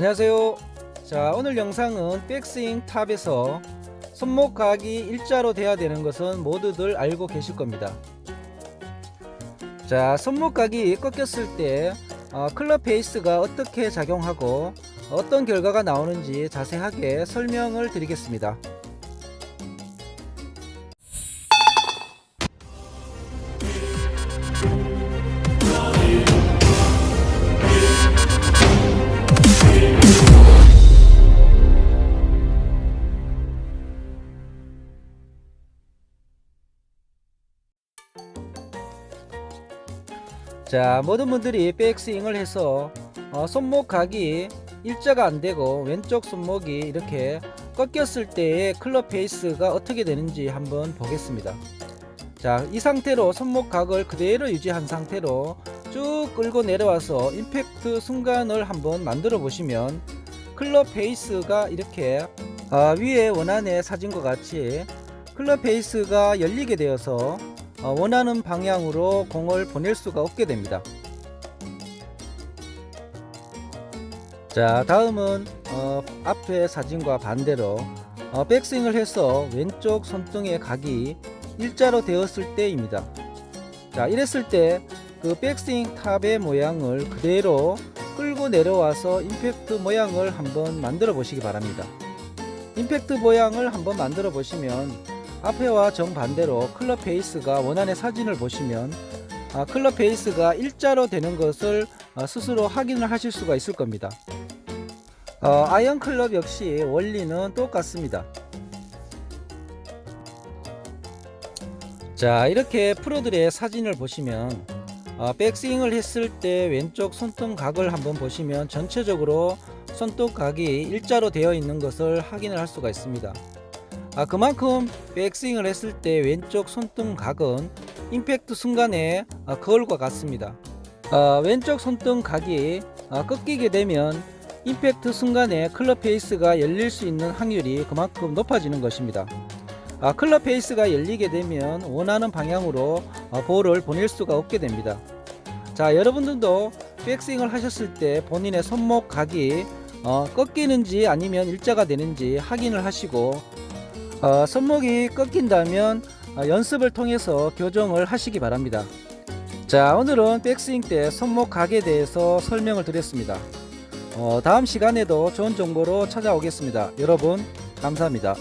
안녕하세요. 자, 오늘 영상은 백스윙 탑에서 손목 각이 일자로 돼야 되는 것은 모두들 알고 계실 겁니다. 자, 손목 각이 꺾였을 때 어, 클럽 페이스가 어떻게 작용하고 어떤 결과가 나오는지 자세하게 설명을 드리겠습니다. 자, 모든 분들이 백스윙을 해서 어, 손목 각이 일자가 안 되고 왼쪽 손목이 이렇게 꺾였을 때의 클럽 페이스가 어떻게 되는지 한번 보겠습니다. 자, 이 상태로 손목 각을 그대로 유지한 상태로 쭉 끌고 내려와서 임팩트 순간을 한번 만들어 보시면 클럽 페이스가 이렇게 아, 위에 원안의 사진과 같이 클럽 페이스가 열리게 되어서 어, 원하는 방향으로 공을 보낼 수가 없게 됩니다. 자 다음은 어, 앞에 사진과 반대로 어, 백스윙을 해서 왼쪽 손등의 각이 일자로 되었을 때입니다. 자 이랬을 때 그 백스윙 탑의 모양을 그대로 끌고 내려와서 임팩트 모양을 한번 만들어 보시기 바랍니다. 임팩트 모양을 한번 만들어 보시면 앞에와 정반대로 클럽 페이스가 원안의 사진을 보시면 아, 클럽 페이스가 일자로 되는 것을 아, 스스로 확인을 하실 수가 있을 겁니다. 어, 아이언 클럽 역시 원리는 똑같습니다. 자 이렇게 프로들의 사진을 보시면 어, 백스윙을 했을 때 왼쪽 손등 각을 한번 보시면 전체적으로 손등 각이 일자로 되어 있는 것을 확인을 할 수가 있습니다. 아, 그만큼 백스윙을 했을 때 왼쪽 손등 각은 임팩트 순간에 아, 거울과 같습니다. 아, 왼쪽 손등 각이 아, 꺾이게 되면 임팩트 순간에 클럽 페이스가 열릴 수 있는 확률이 그만큼 높아지는 것입니다. 아, 클럽 페이스가 열리게 되면 원하는 방향으로 아, 볼을 보낼 수가 없게 됩니다. 자, 여러분들도 백스윙을 하셨을 때 본인의 손목 각이 어, 꺾이는지 아니면 일자가 되는지 확인을 하시고 어, 손목이 꺾인다면 어, 연습을 통해서 교정을 하시기 바랍니다. 자, 오늘은 백스윙 때 손목 각에 대해서 설명을 드렸습니다. 어, 다음 시간에도 좋은 정보로 찾아오겠습니다. 여러분, 감사합니다.